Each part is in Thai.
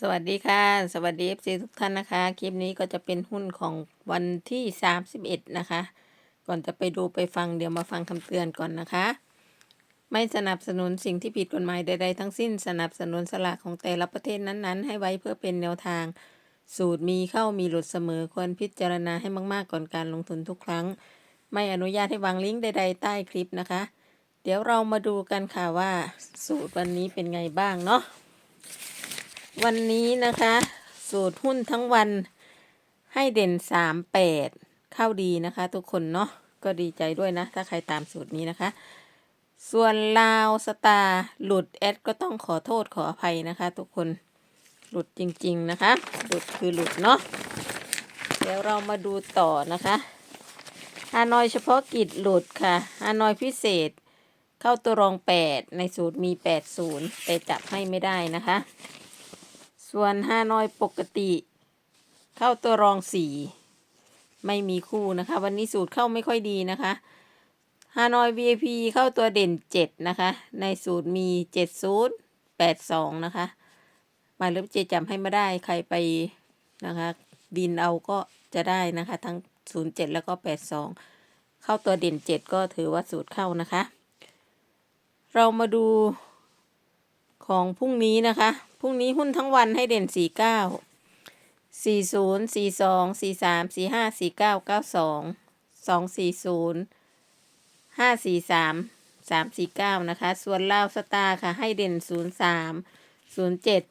สวัสดีค่ะ สวัสดีเอฟซีทุกท่านนะคะ คลิปนี้ก็จะเป็นหุ้นของวันที่ 31 นะคะ ก่อนจะไปดูไปฟังเดี๋ยวมาฟังคำเตือนก่อนนะคะ ไม่สนับสนุนสิ่งที่ผิดกฎหมายใด ๆ ทั้งสิ้นสนับสนุนสลากของแต่ละประเทศนั้นๆ ให้ไว้เพื่อเป็นแนวทาง สูตรมีเข้ามีหลุดเสมอควรพิจารณาให้มากๆ ก่อนการลงทุนทุกครั้ง ไม่อนุญาตให้วางลิงก์ใด ๆ ใต้คลิปนะคะ เดี๋ยวเรามาดูกันค่ะว่าสูตรวันนี้เป็นไงบ้างเนาะ วันนี้นะคะ สูตรหุ้นทั้งวันให้เด่นสามแปดเข้าดีนะคะ ทุกคนเนาะก็ดีใจด้วยนะ ถ้าใครตามสูตรนี้นะคะ ส่วนลาวสตาร์หลุดแอดก็ต้องขอโทษขออภัยนะคะ ทุกคนหลุดจริง ๆนะคะ หลุดคือหลุดเนาะเดี๋ยวเรามาดูต่อนะคะฮานอยเฉพาะกิจหลุดค่ะฮานอยพิเศษเข้าตัวรองแปดในสูตรมีแปดศูนย์แต่จับให้ไม่ได้นะคะ ส่วนฮานอยปกติ เข้าตัวรองสี่ไม่มีคู่นะคะ วันนี้สูตรเข้าไม่ค่อยดีนะคะฮานอย VIP เข้าตัวเด่นเจ็ดนะคะ ในสูตรมีเจ็ดศูนย์แปดสองนะคะหมายเลขเจจำให้ม่ได้ใครไปนะคะบินเอาก็จะได้นะคะ ทั้งศูนย์เจ็ดแล้วก็แปดสองเข้าตัวเด่นเจ็ดก็ถือว่าสูตรเข้านะคะ เรามาดู ของพรุ่งนี้นะคะ พรุ่งนี้หุ้นทั้งวันให้เด่นสี่เก้าสี่ศูนย์สี่สองสี่สามสี่ห้าสี่เก้าเก้าสองสองสี่ศูนย์ห้าสี่สามสามสี่เก้านะคะ ส่วนลาวสตาร์ค่ะ ให้เด่นศูนย์สามศูนย์เจ็ด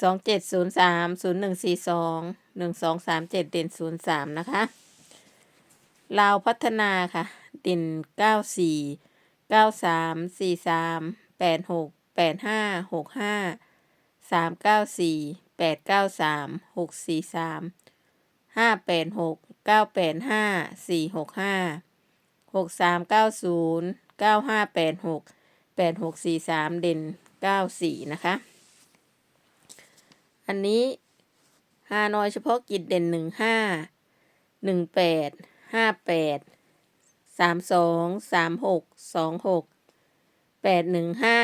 สองเจ็ดศูนย์สามศูนย์หนึ่งสี่สองหนึ่งสองสองเจ็ดศูนย์สามศูนย์หนึ่งสี่สองหนึ่งสองสามเจ็ดเด่นศูนย์สามนะคะลาวพัฒนาค่ะ เด่นเก้าสี่เก้าสามสี่สามแปดหกแปดห้าหกห้าสามเก้าสี่แปดเก้าสามหกสี่สามห้าแปดหกเก้าแปดห้าสี่หกห้าหกสามเก้าศูนย์เก้าห้าแปดหกแปดหกสี่สามเด่นเก้าสี่นะคะ อันนี้ฮานอยเฉพาะกิจเด่นหนึ่งห้าหนึ่งแปดห้าแปดสามสองสามหกสองหกแปดหนึ่งห้า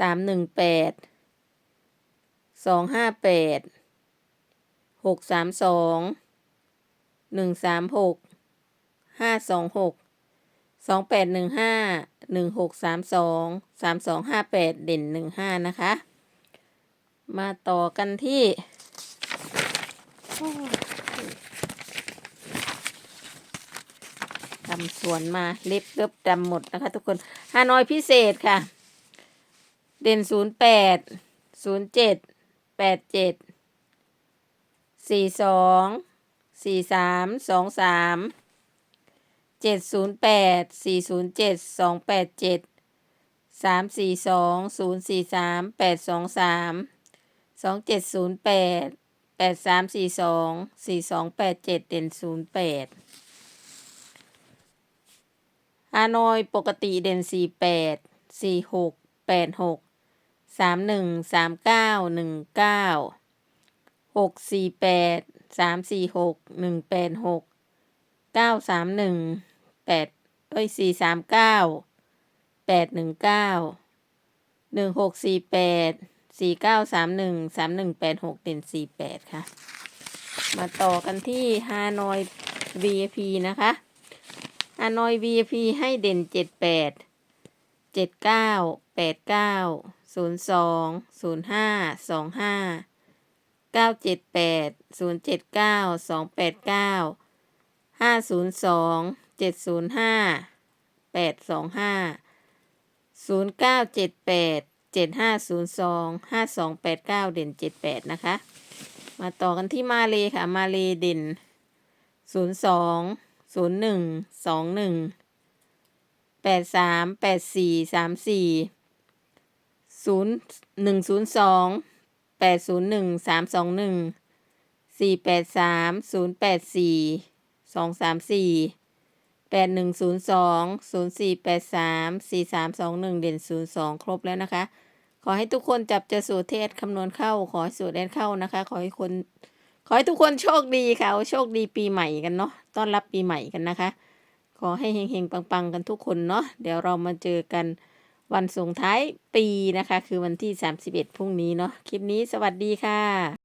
สามหนึ่งแปดสองห้าแปดหกสามสองหนึ่งสามหกห้าสองหกสองแปดหนึ่งห้าหนึ่งหกสามสองสามสองห้าแปดเด่นหนึ่งห้านะคะ มาต่อกันที่ ทำสวนมาเล็บเล็บดำหมดนะคะทุกคนฮานอยพิเศษค่ะ เด่นศูนย์แปดศูนย์เจ็ดแปดเจ็ดสี่สองสี่สามสองสามเจ็ดศูนย์แปดสี่ศูนย์เจ็ดสองแปดเจ็ดสามสี่สองศูนย์สี่สามแปดสองสาม สองเจ็ดศูนย์แปดแปดสามสี่สองสี่สองแปดเจ็ดเด่นศูนย์แปดฮานอยปกติเด่นสี่แปดสี่หกแปดหกสามหนึ่งสามเก้าหนึ่งเก้าหกสี่แปดสามสี่หกหนึ่งแปดหกเก้าสามหนึ่งแปดเอ้ยสี่สามเก้าแปดหนึ่งเก้าหนึ่งหกสี่แปด สี่เก้าสามหนึ่งสามหนึ่งแปดหกเด่นสี่แปดค่ะ มาต่อกันที่ฮานอย VIP นะคะฮานอย VIP ให้เด่นเจ็ดแปดเจ็ดเก้าแปดเก้าศูนย์สองศูนย์ห้าสองห้าเก้าเจ็ดแปดศูนย์เจ็ดเก้าสองแปดเก้าห้าศูนย์สองเจ็ดศูนย์ห้าแปดสองห้าศูนย์เก้าเจ็ดแปด เจ็ดห้าศูนย์สองห้าสองแปดเก้าเด่นเจ็ดแปดนะคะ มาต่อกันที่มาเลค่ะ มาเลเด่นศูนย์สองศูนย์หนึ่ง สองหนึ่งแปดสามแปดสี่สามสี่ศูนย์หนึ่งศูนย์สองศูนย์สี่แปดสามสี่สามสองหนึ่งเด่นศูนย์สองครบแล้วนะคะ ขอให้ทุกคนจับเจอสูตรเทศคำนวณเข้า ขอให้สูตรแดนเข้านะคะ ขอให้คน ขอให้ทุกคนโชคดีค่ะ โชคดีปีใหม่กันเนาะ ต้อนรับปีใหม่กันนะคะ ขอให้เฮงๆ ปังๆ กันทุกคนเนาะ เดี๋ยวเรามาเจอกันวันส่งท้ายปีนะคะ คือวันที่ 31 พรุ่งนี้เนาะ คลิปนี้สวัสดีค่ะ